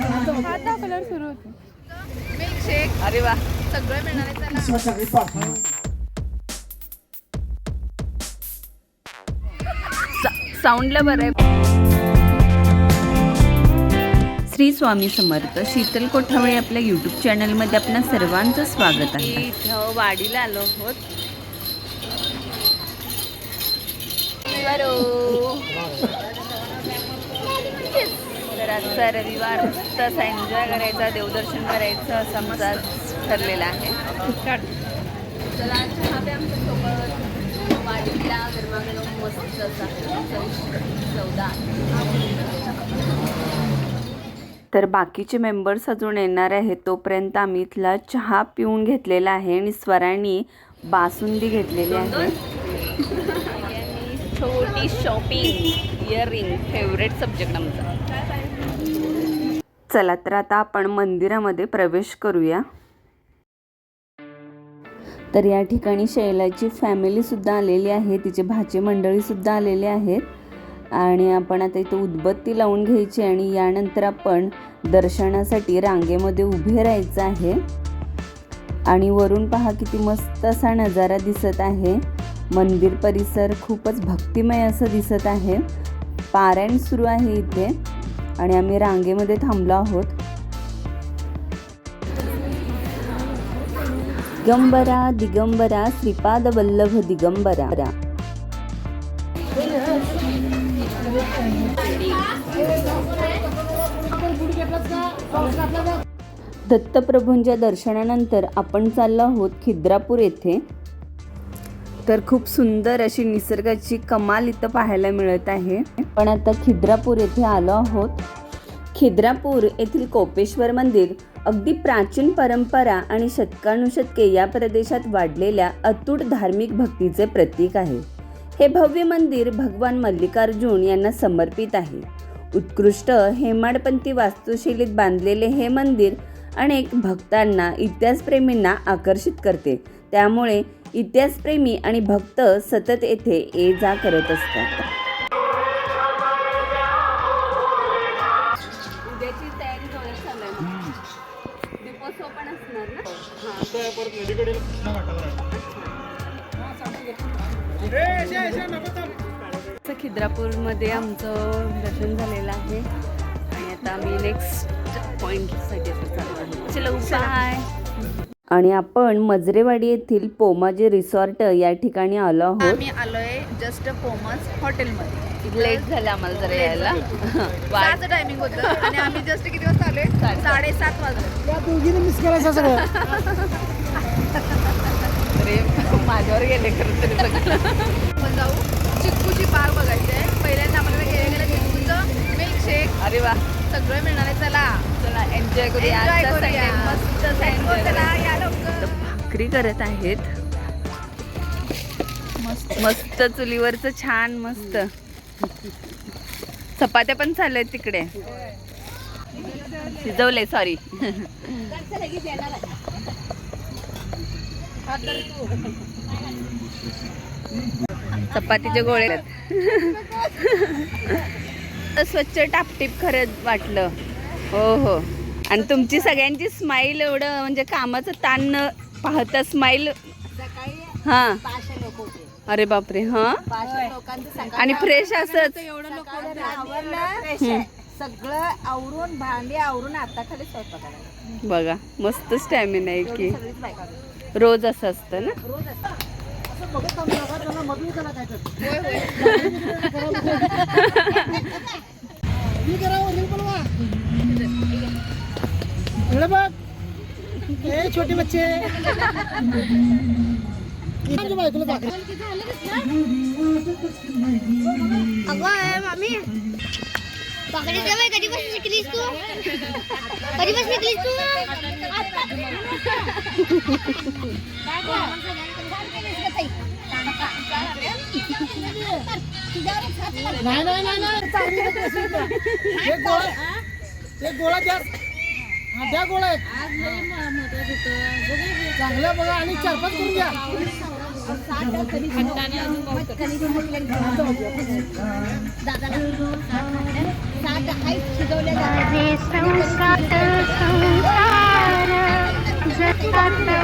आता कलर सुरू होते. अरे वा. सगळं मिळणार आहे साऊंडला बरं आहे. श्री स्वामी समर्थ शीतल कोठावळे आपल्या यूट्यूब चॅनलमध्ये आपल्या सर्वांचं स्वागत आहे. इथं वाडीला आलो आहोत. तर आजचा रविवार मस्त असा एन्जॉय करायचा देवदर्शन करायचं असा आज ठरलेला आहे. चला चहा प्या आमच्यासोबत वाडीला गरमागरम मस्त असा चौदा तर बाकीचे मेंबर्स अजून येणार आहेत. तोपर्यंत आम्ही इथला चहा पिऊन घेतलेला आहे आणि स्वरांनी बासुंदी घेतलेली आहे. छोटी शॉपिंग इयरिंग फेवरेट सब्जेक्ट आमचा. चला तर आता आपण मंदिरामध्ये प्रवेश करूया. तर या ठिकाणी शैलाची फॅमिलीसुद्धा आलेली आहे तिचे भाचे मंडळीसुद्धा आलेले आहेत. आणि आपण आता इथं उदबत्ती लावून घ्यायची आणि यानंतर आपण दर्शनासाठी रांगेमध्ये उभे राहायचं आहे. आणि वरून पहा किती मस्त असा नजारा दिसत आहे. मंदिर परिसर खूपच भक्तिमय असं दिसत आहे. पारायण सुरू आहे इथे. आणि आम्ही रांगेमध्ये थांबलो आहोत. दिगंबरा दिगंबरा श्रीपाद वल्लभ दिगंबरा. दत्तप्रभूंच्या दर्शनानंतर आपण चाललो आहोत खिद्रापूर येथे. तर खूप सुंदर अशी निसर्गाची कमाल इथं पाहायला मिळत आहे. आपण आता खिद्रापूर येथे आलो आहोत. खिद्रापूर येथील कोपेश्वर मंदिर अगदी प्राचीन परंपरा आणि शतकानुशतके या प्रदेशात वाढलेल्या अतूट धार्मिक भक्तीचे प्रतीक आहे. हे भव्य मंदिर भगवान मल्लिकार्जुन यांना समर्पित आहे. उत्कृष्ट हेमाडपंथी वास्तुशैलीत बांधलेले हे मंदिर अनेक भक्तांना इतिहासप्रेमींना आकर्षित करते. त्यामुळे इतिहासप्रेमी आणि भक्त सतत येथे ये जा करत असतात. खिद्रापूरमध्ये आमचं दर्शन झालेलं आहे. आणि आता आम्ही नेक्स्ट पॉईंटसाठी चालू आहे चलो. बाय आणि आपण मजरेवाडी येथील पोमाजे रिसॉर्ट या ठिकाणी आलो आहोत. आम्ही आलोय जस्ट पोमस हॉटेलमध्ये. लेट झालं आम्हाला जरा यायला. सहाचं टायमिंग होतं. आणि आम्ही जस्ट किती वाजता आलोय? साडेसात. दोघीने मिस करायचं सगळं? अरे माझ्यावर गेले खरं तरी जाऊ चिक्कूची बाग बघायची आहे पहिल्यांदा आम्हाला गेलं गेलं चिक्कूचं मिल्कशेक अरे वा. सगळं मिळणार आहे. चला. चला एन्जॉय करूया. आजचा. Sunday मस्त. या लवकर. भाकरी करत आहेत. मस्त. चुलीवरचं छान मस्त. चपात्या पण चालू तिकडे. शिजवले सॉरी चपातीचे गोळे आहेत. स्वच्छ टापटीप खरंच वाटलं. हो हो. आणि तुमची सगळ्यांची स्माईल एवढं म्हणजे कामाचं ताण न पाहता स्माईल हा. अरे बापरे हा? आणि फ्रेश आवरलं सगळं आवरून भांडी आवरून आता खाली स्वयंपाक बघा मस्त स्टॅमिना आहे की. रोज असं असतं ना? रोज असतं. छोटे बच्चे आमच्या बायकोला भाकरी. मामी पकडी जवळ कधीपासून शिकलीस तू कधीपासून शिकलीस तू नाही नाही नाही नाही. चांगली आहे तशी आहे. एक गोळा एक गोळा द्या. हा द्या गोळा एक. चांगलं बघा आणि चार पाच करून द्या. संसार संसार जगात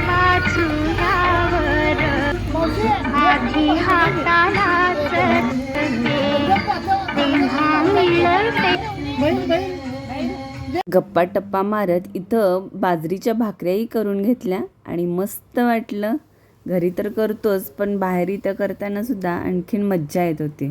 वाचुयावर आधी हाताला मिळते गप्पा टप्पा मारत इथं बाजरीच्या भाकऱ्याही करून घेतल्या आणि मस्त वाटलं. घरी तर करतोच पण बाहेर इथं करताना सुद्धा आणखीन मज्जा येत होती.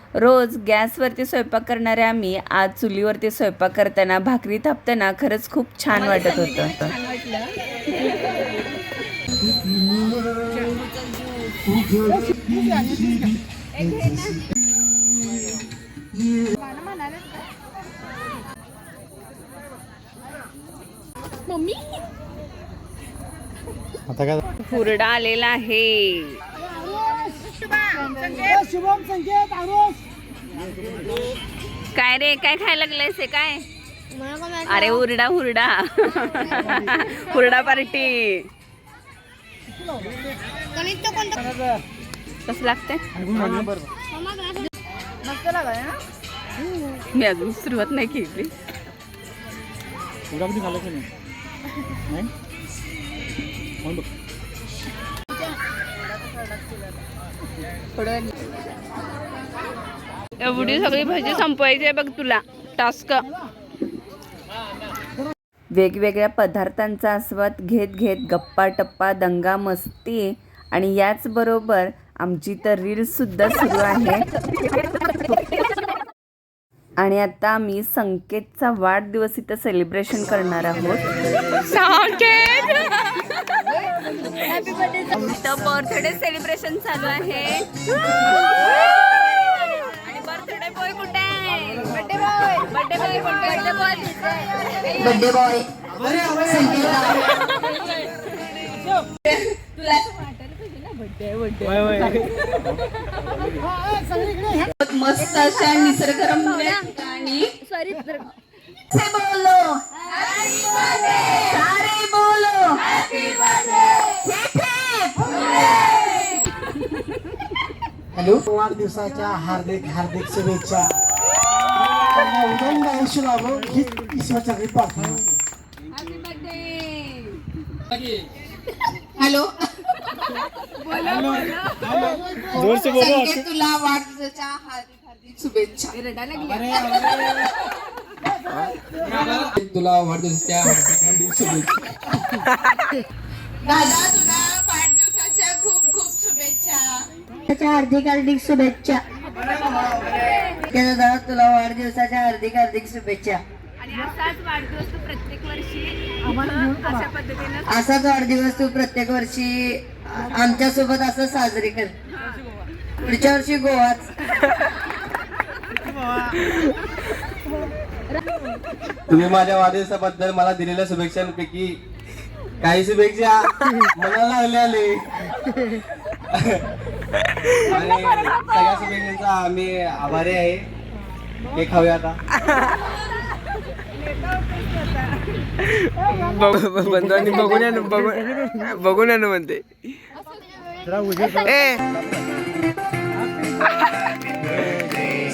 रोज गॅसवरती स्वयंपाक करणारे आम्ही आज चुलीवरती स्वयंपाक करताना भाकरी थापताना खरंच खूप छान वाटत होतं. आता काय? हुरडा आलेला आहे. शुभम संकेत. आरोस काय रे काय खायला लागलायस काय? अरे हुरडा हुरडा. हुरडा पार्टी. कसं लागतंय? मी अजून सुरुवात नाही केली. नाही? एवढी सगळी भाजी संपवायची आहे बघ तुला. टास्क वेगवेगळ्या पदार्थांचा आस्वाद घेत घेत गप्पा टप्पा दंगा मस्ती आणि याचबरोबर आमची तर रील्स सुद्धा सुरू आहे. आणि आता आम्ही संकेतचा वाढदिवस इथं सेलिब्रेशन करणार आहोत. संकेत बर्थडे सेलिब्रेशन चालू आहे. आणि बर्थडे बॉय कुठे आहे? Birthday boy birthday boy birthday boy birthday boy मस्त अशा निसर्गरम्य ठिकाणी. से बोलो सारे वाढदिवसाच्या हार्दिक हार्दिक शुभेच्छा. ही ईश्वरच्या हॅलो. जोर से बोलो. संकेत तुला वाढदिवसाच्या हार्दिक हार्दिक शुभेच्छा. तुला वाढदिवसाच्या हार्दिक हार्दिक शुभेच्छा. दादा तुला वाढदिवसाच्या खूप खूप शुभेच्छा त्याच्या हार्दिक हार्दिक शुभेच्छा. दादा तुला वाढदिवसाच्या हार्दिक हार्दिक शुभेच्छा. असाच वाढदिवस तू प्रत्येक वर्षी इथं अशा पद्धतीनं असाच वाढदिवस तू प्रत्येक वर्षी आमच्यासोबत असं साजरी कर. पुढच्या वर्षी गोवाच. तुम्ही माझ्या वाढदिवसाबद्दल मला दिलेल्या शुभेच्छांपैकी काही शुभेच्छा मला लागले आणि सगळ्या शुभेच्छांचा आम्ही आभारी आहे. हे खाऊया आता. बंधूंनी बघून या ना, बघून बघून या ना म्हणते. ए.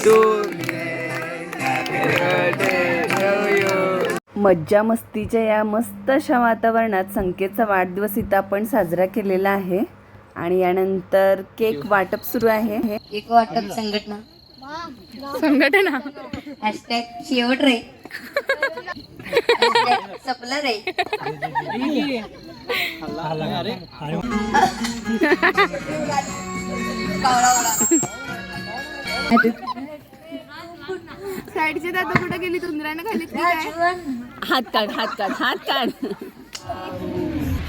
तू मज्जा मस्तीच्या या मस्त अशा वातावरणात संकेतचा वाढदिवस इथं आपण साजरा केलेला आहे. आणि यानंतर केक वाटप सुरू आहे. एक वाटप संघटना. संघटना. हॅशटॅग शेवट रे. सपलं रे. साईडचे दादा कुठे गेली? तुंदरानं खाली हात काढ हात काढ हात काढ.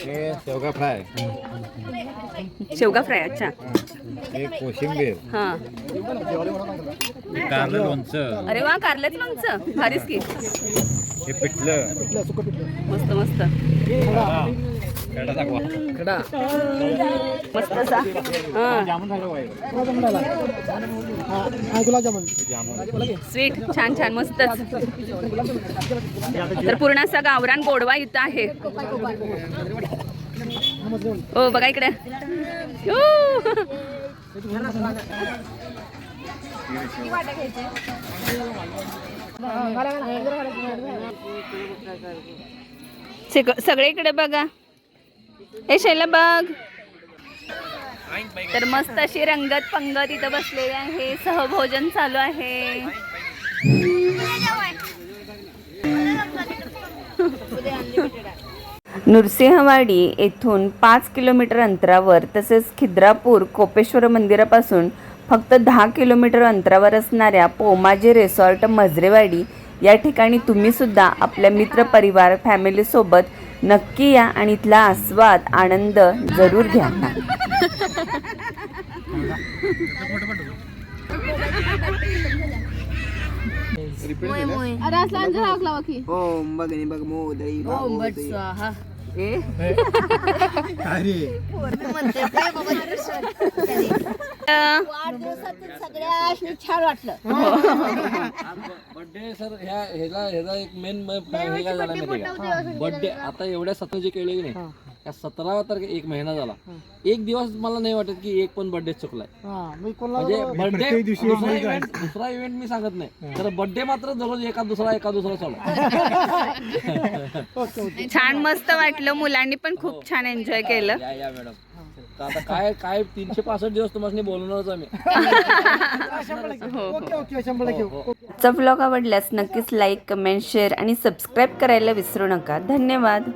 हे शेवगा फ्राय. शेवगा फ्राय अच्छा. हे. कोशिंबीर. हा. हे कारलं लोणचं. अरे वा कारल्याच लोणचं. भारीच की. हे पिठलं. मस्त मस्त. कडा मस्त असा गुलाबजामुन स्वीट छान छान मस्तच. तर पूर्ण असा गावरान गोडवा इथं आहे. हो बघा इकडे. यो. इकडे सगळीकडे बघा. हे शैला बघ. तर मस्त अशी रंगत पंगत इथं बसलेली आहे. सहभोजन चालू आहे. नृसिंहवाडी येथून पाच किलोमीटर अंतरावर तसेच खिद्रापूर कोपेश्वर मंदिरापासून फक्त दहा किलोमीटर अंतरावर असणाऱ्या पोमाजी रिसॉर्ट मजरेवाडी या ठिकाणी तुम्ही सुद्धा आपल्या मित्रपरिवार फॅमिलीसोबत नक्की या आणि इथला आस्वाद आनंद जरूर घ्या. अरे असला अंजर हाक लावा की. बर्थडे सर ह्या ह्याला ह्याचा एक मेन हे बर्थडे आता एवढ्या सतरा जे केले की नाही? त्या सतरावा तारखे एक महिना झाला. एक दिवस मला नाही वाटत की एक पण बर्थडे चुकलाय. हा मी कोणाला म्हणजे बर्थडे दुसरा इव्हेंट दुसरा इव्हेंट मी सांगत नाही. तर बर्थडे मात्र दररोज एका दुसरा एका दुसरा चालू. छान मस्त वाटलं मुलांनी पण खूप छान एन्जॉय केलं. या या मॅडम आता काय काय तीनशे पासष्ट दिवस तुम्हाला बोलवणारच आम्ही. ओके ओके शंभर टक्के आजचा व्लॉग आवडल्यास नक्कीच लाईक कमेंट शेअर आणि सबस्क्राईब करायला विसरू नका. धन्यवाद.